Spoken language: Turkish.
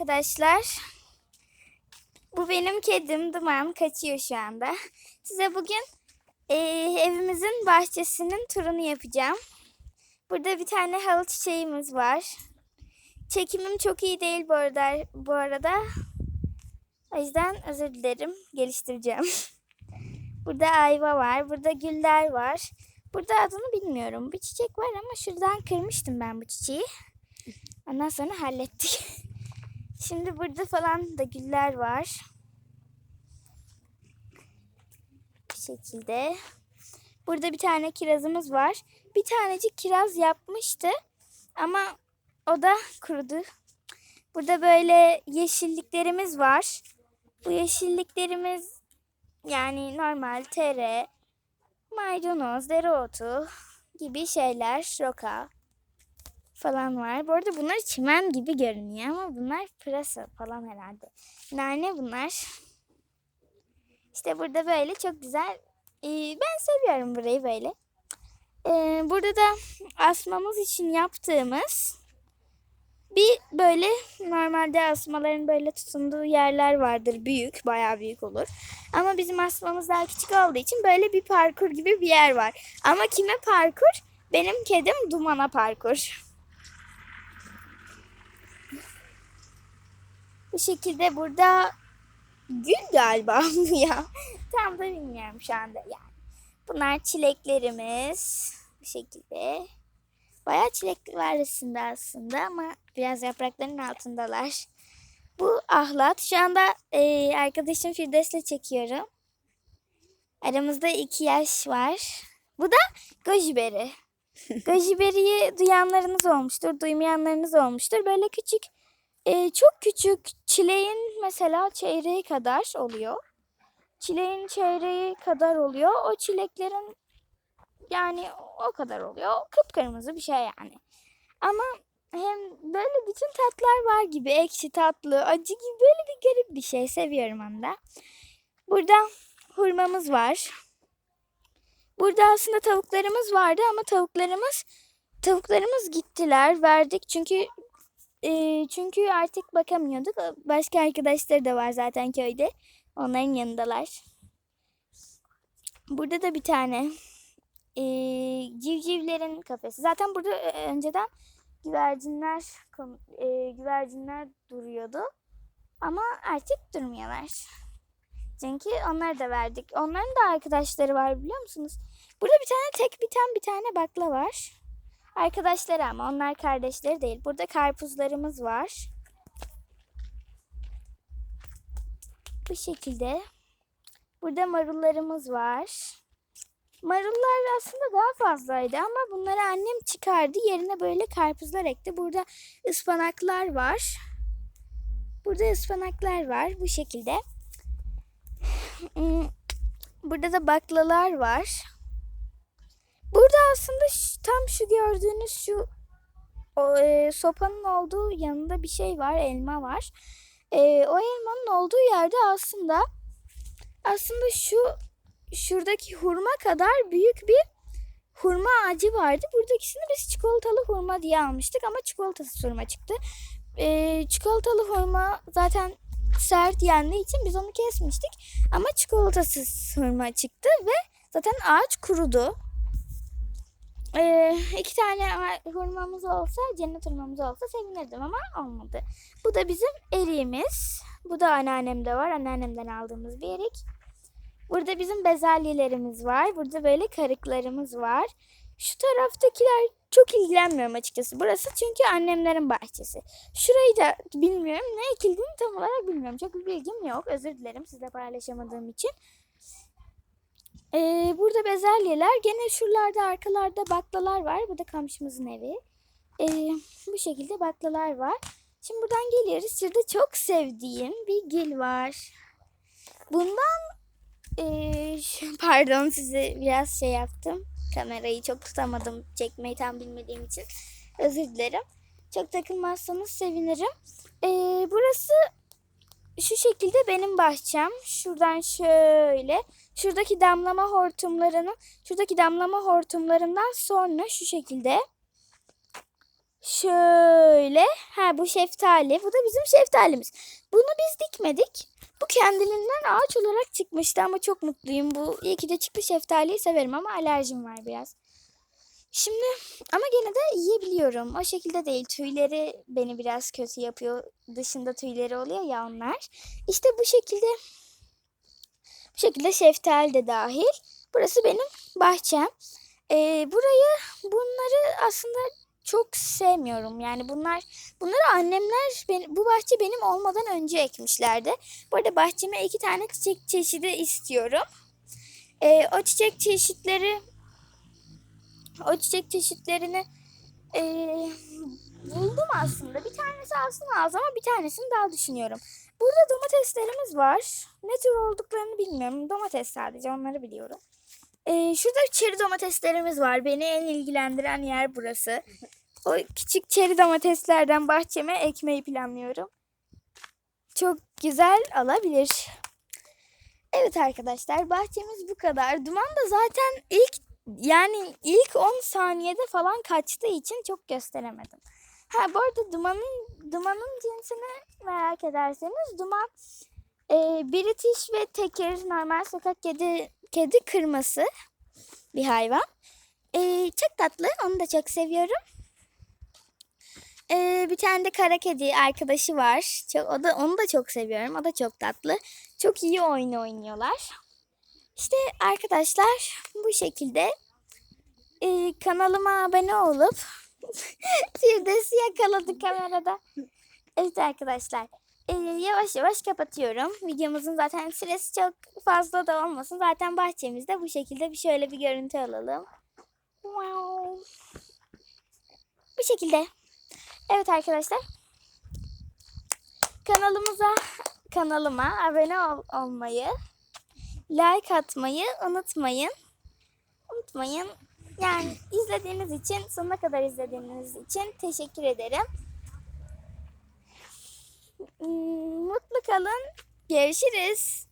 arkadaşlar. Bu benim kedim Duman kaçıyor şu anda. Size bugün eee, evimizin bahçesinin turunu yapacağım. Burada bir tane halı çiçeğimiz var. Çekimim çok iyi değil bu arada. Bu arada. O yüzden özür dilerim. Geliştireceğim. Burada ayva var. Burada güller var. Burada adını bilmiyorum. Bir çiçek var ama şuradan kırmıştım ben bu çiçeği. Ondan sonra hallettik. Şimdi burada falan da güller var. Bu şekilde. Burada bir tane kirazımız var. Bir tanecik kiraz yapmıştı. Ama o da kurudu. Burada böyle yeşilliklerimiz var. Bu yeşilliklerimiz yani normal tere, maydanoz, dereotu gibi şeyler, roka falan var. Bu arada bunlar çimen gibi görünüyor ama bunlar pırasa falan herhalde. Nane bunlar. İşte burada böyle çok güzel. Ee, ben seviyorum burayı böyle. Ee, burada da asmamız için yaptığımız bir böyle normalde asmaların böyle tutunduğu yerler vardır. Büyük, bayağı büyük olur. Ama bizim asmamız daha küçük olduğu için böyle bir parkur gibi bir yer var. Ama kime parkur? Benim kedim Duman'a parkur. Bu şekilde burada gül galiba bu ya. Tam da bilmiyorum şu anda yani. Bunlar çileklerimiz. Bu şekilde. Bayağı çilek var arasında aslında ama biraz yaprakların altındalar. Bu ahlat. Şu anda e, arkadaşım Firdevs'le çekiyorum. Aramızda iki yaş var. Bu da gojiberi. Gojiberi'yi duyanlarınız olmuştur, duymayanlarınız olmuştur. Böyle küçük, e, çok küçük çileğin mesela çeyreği kadar oluyor. Çileğin çeyreği kadar oluyor. O çileklerin yani o kadar oluyor. Kıpkırmızı bir şey yani. Ama hem böyle bütün tatlar var gibi. Ekşi tatlı, acı gibi böyle bir garip bir şey. Seviyorum onu da. Burada hurmamız var. Burada aslında tavuklarımız vardı ama tavuklarımız tavuklarımız gittiler. Verdik çünkü e, çünkü artık bakamıyorduk. Başka arkadaşları da var zaten köyde. Onların yanındalar. Burada da bir tane e, civcivlerin kafesi. Zaten burada e, önceden güvercinler e, güvercinler duruyordu. Ama artık durmuyorlar. Çünkü onları da verdik. Onların da arkadaşları var biliyor musunuz? Burada bir tane tek biten bir tane bakla var. Arkadaşları ama onlar kardeşleri değil. Burada karpuzlarımız var. Bu şekilde. Burada marullarımız var. Marullar aslında daha fazlaydı ama bunları annem çıkardı. Yerine böyle karpuzlar ekti. Burada ıspanaklar var. Burada ıspanaklar var bu şekilde. Hmm, Burada da baklalar var. Burada aslında tam şu gördüğünüz şu o, e, sopanın olduğu yanında bir şey var, elma var. E, o elmanın olduğu yerde aslında aslında şu şuradaki hurma kadar büyük bir hurma ağacı vardı. Buradakisini biz çikolatalı hurma diye almıştık ama çikolatasız hurma çıktı. E, çikolatalı hurma zaten sert yendiği için biz onu kesmiştik. Ama çikolatasız hurma çıktı ve zaten ağaç kurudu. Ee, iki tane hurmamız olsa, cennet hurmamız olsa sevinirdim ama olmadı. Bu da bizim eriğimiz. Bu da anneannemde var. Anneannemden aldığımız bir erik. Burada bizim bezelyelerimiz var. Burada böyle karıklarımız var. Şu taraftakiler çok ilgilenmiyorum açıkçası. Burası çünkü annemlerin bahçesi. Şurayı da bilmiyorum. Ne ekildiğini tam olarak bilmiyorum. Çok bir bilgim yok. Özür dilerim sizle paylaşamadığım için. Bezelyeler. Gene şuralarda arkalarda baklalar var. Bu da komşumuzun evi. Ee, bu şekilde baklalar var. Şimdi buradan geliyoruz. Şurada çok sevdiğim bir gül var. Bundan ee, pardon size biraz şey yaptım. Kamerayı çok tutamadım. Çekmeyi tam bilmediğim için. Özür dilerim. Çok takılmazsanız sevinirim. Ee, burası şu şekilde benim bahçem. Şuradan şöyle. Şuradaki damlama hortumlarını, şuradaki damlama hortumlarından sonra şu şekilde Şöyle. Ha bu şeftali. Bu da bizim şeftalimiz. Bunu biz dikmedik. Bu kendiliğinden ağaç olarak çıkmıştı ama çok mutluyum. Bu iyi ki de çıktı şeftaliyi severim ama alerjim var biraz. Şimdi ama gene de yiyebiliyorum. O şekilde değil. Tüyleri beni biraz kötü yapıyor. Dışında tüyleri oluyor ya onlar. İşte bu şekilde bu şekilde şeftali de dahil. Burası benim bahçem. Ee, burayı bunları aslında çok sevmiyorum. Yani bunlar bunları annemler ben- bu bahçe benim olmadan önce ekmişlerdi. Bu arada bahçeme iki tane çiçek çeşidi istiyorum. Ee, o çiçek çeşitleri o çiçek çeşitlerini eee, buldum aslında. Bir tanesi aslında az ama bir tanesini daha düşünüyorum. Burada domateslerimiz var. Ne tür olduklarını bilmiyorum. Domates sadece onları biliyorum. Eee, şurada çeri domateslerimiz var. Beni en ilgilendiren yer burası. O küçük çeri domateslerden bahçeme ekmeyi planlıyorum. Çok güzel alabilir. Evet arkadaşlar bahçemiz bu kadar. Duman da zaten ilk yani ilk 10 saniyede falan kaçtığı için çok gösteremedim. Ha bu arada dumanın dumanın cinsini merak ederseniz duman e, British ve tekir normal sokak kedi kedi kırması bir hayvan. E, çok tatlı onu da çok seviyorum. E, bir tane de kara kedi arkadaşı var. Çok, o da onu da çok seviyorum. O da çok tatlı. Çok iyi oyun oynuyorlar. İşte arkadaşlar bu şekilde e, kanalıma abone olup Firdevs'i yakaladı kamerada. Evet arkadaşlar e, yavaş yavaş kapatıyorum. Videomuzun zaten süresi çok fazla da olmasın. Zaten bahçemizde bu şekilde bir şöyle bir görüntü alalım. Wow. Bu şekilde. Evet arkadaşlar. Kanalımıza kanalıma abone ol- olmayı, like atmayı unutmayın. Unutmayın. Yani izlediğiniz için, sonuna kadar izlediğiniz için teşekkür ederim. Hmm, Mutlu kalın. Görüşürüz.